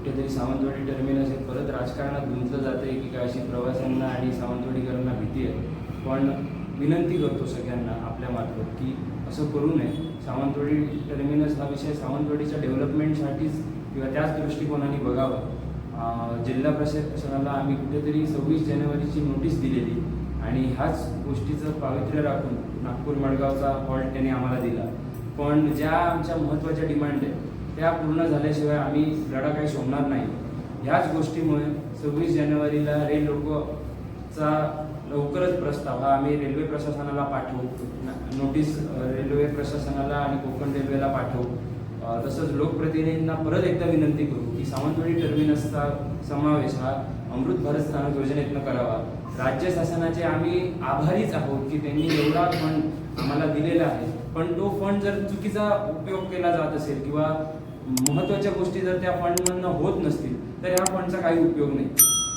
कुठेतरी सावंतवाडी टर्मिनस हे परत राजकारणात गुंतलं जातं आहे की काय अशी प्रवाशांना आणि सावंतवाडीकरांना भीती आहे. पण विनंती करतो सगळ्यांना आपल्या मार्फत की असं करू नये. सावंतवाडी टर्मिनस हा विषय सावंतवाडीच्या डेव्हलपमेंटसाठीच किंवा त्याच दृष्टिकोनाने बघावं. जिल्हा प्रशासनाला आम्ही कुठेतरी सव्वीस जानेवारीची नोटीस दिलेली आणि ह्याच गोष्टीचं पावित्र्य राखून नागपूर मडगावचा हॉल्ट त्याने आम्हाला दिला. पण ज्या आमच्या महत्त्वाच्या डिमांड आहेत त्या पूर्ण झाल्याशिवाय आम्ही लढा काही सोडणार नाही. ह्याच गोष्टीमुळे सव्वीस जानेवारीला रेल लोकचा लवकरच प्रस्ताव हा आम्ही रेल्वे प्रशासनाला पाठवू. नोटीस रेल्वे प्रशासनाला आणि कोकण रेल्वेला पाठवू. तसंच लोकप्रतिनिधींना परत एकदा विनंती करू की सावंतवाडी टर्मिनसचा समावेश हा अमृत भारत स्थानक योजनेतनं करावा. राज्य शासनाचे आम्ही आभारीच आहोत की त्यांनी एवढा फंड आम्हाला दिलेला आहे. पण तो फंड जर चुकीचा उपयोग केला जात असेल किंवा महत्त्वाच्या गोष्टी जर त्या फंडमधनं होत नसतील तर ह्या फंडचा काही उपयोग नाही.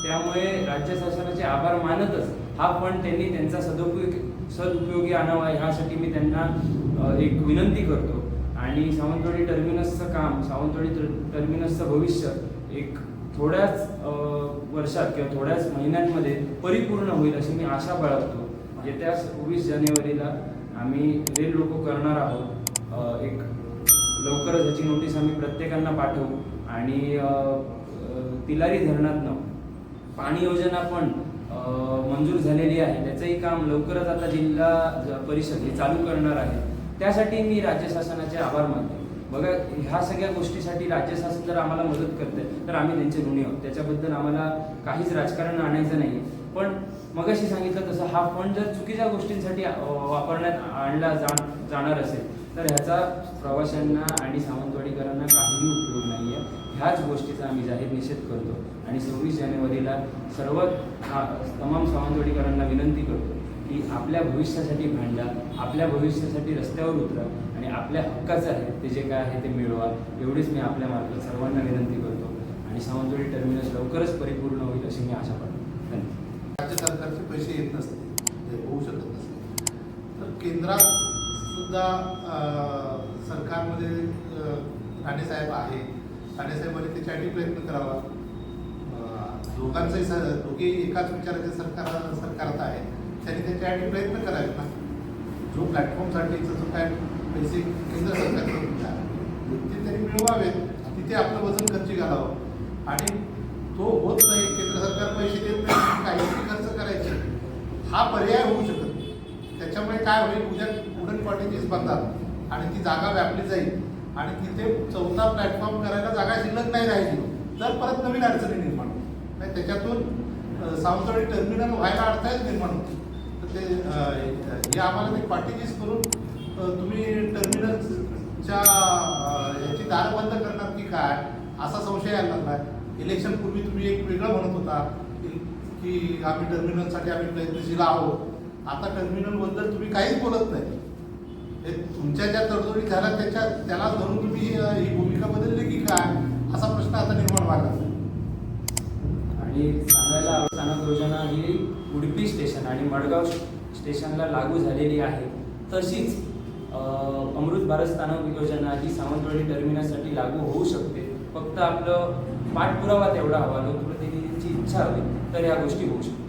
त्यामुळे राज्य शासनाचे आभार मानतच हा फंड त्यांनी त्यांचा सदुपयोग सदुपयोगी आणावा ह्यासाठी मी त्यांना एक विनंती करतो. आणि सावंतवाडी टर्मिनसचं काम सावंतवाडी टर्मिनसचं भविष्य एक थोड्याच वर्षात किंवा थोड्याच महिन्यांमध्ये परिपूर्ण होईल अशी मी आशा बाळगतो. येत्या वीस जानेवारीला आम्ही रेल लोक करणार आहोत. एक लवकरच ह्याची नोटीस आम्ही प्रत्येकांना पाठवू. आणि तिलारी धरणातनं पाणी योजना पण मंजूर झालेली आहे. त्याचंही काम लवकरच आता जिल्हा ज- परिषद हे चालू करणार आहे. त्यासाठी मी राज्य शासनाचे आभार मानते. बघा ह्या सगळ्या गोष्टीसाठी राज्य शासन जर आम्हाला मदत करते तर आम्ही त्यांचे ऋणी आहोत. त्याच्याबद्दल आम्हाला काहीच राजकारण आणायचं नाही पण मगाशी सांगितलं तसं हा फंड जर चुकीच्या गोष्टींसाठी वापरण्यात आणला जा जाणार असेल तर ह्याचा प्रवाशांना आणि सावंतवाडीकरांना काहीही उपयोग नाही आहे ह्याच गोष्टीचा आम्ही जाहीर निषेध करतो आणि सव्वीस जानेवारीला सर्व तमाम सावंतवाडीकरांना विनंती करतो की आपल्या भविष्यासाठी भांडा आपल्या भविष्यासाठी रस्त्यावर उतरा आणि आपल्या हक्काचं आहे ते जे काय आहे ते मिळवा. एवढीच मी आपल्या मार्फत सर्वांना विनंती करतो. आणि सावंतवाडी टर्मिनस लवकरच परिपूर्ण होईल अशी मी आशा करतो. धन्यवाद. राज्य सरकारचे पैसे येत नसते म्हणजे होऊ शकत नसते तर केंद्रात सुद्धा सरकारमध्ये राणेसाहेब आहे. राणेसाहेबांनी त्याच्यासाठी प्रयत्न करावा. दोघांचंही सर दोघे एकाच विचाराचे सरकार सरकारात आहे त्यांनी त्याच्यासाठी प्रयत्न करावेत ना. जो प्लॅटफॉर्मसाठीचा जो काय पैसे केंद्र सरकारचे ते त्यांनी मिळवावेत. तिथे आपलं वजन खर्ची घालावं. आणि तो होत नाही सरकार पैसे देत नाही काहीतरी खर्च करायचे. हा पर्याय होऊ शकत नाही. त्याच्यामुळे काय होईल उद्या वुडन कॉटेजेस बनतात आणि ती जागा व्यापली जाईल आणि तिथे चौथा प्लॅटफॉर्म करायला जागा शिल्लक नाही राहिली तर परत नवीन अडचणी निर्माण होतील. त्याच्यातून सावंतवाडी टर्मिनल व्हायला अडथळेच निर्माण होतील. तर ते हे आम्हाला ते पाठीजीस करून तुम्ही टर्मिनलच्या याची दार बंद करणार की काय? असा संशय यायला लागला इलेक्शन पूर्वी तुम्ही एक वेगळं म्हणत होता की- की आम्ही टर्मिनलसाठी आम्ही प्रयत्नशील आहोत. आता टर्मिनलबद्दल तुम्ही काहीच बोलत नाही. हे तुमच्या ज्या तडजोडी झाल्या त्याच्या त्याला धरून तुम्ही ही भूमिका बदलली की काय? असा प्रश्न आता निर्माण व्हायला आणि सांगायला स्थानक योजना ही उडपी स्टेशन आणि मडगाव स्टेशनला लागू झालेली आहे. तशीच अमृत भारत स्थानक योजना ही सावंतवाडी टर्मिनससाठी लागू होऊ शकते. फक्त आपलं पाठपुरावा तेवढा हवा लोकप्रतिनिधींची इच्छा हवी तर ह्या गोष्टी होऊ शकतात.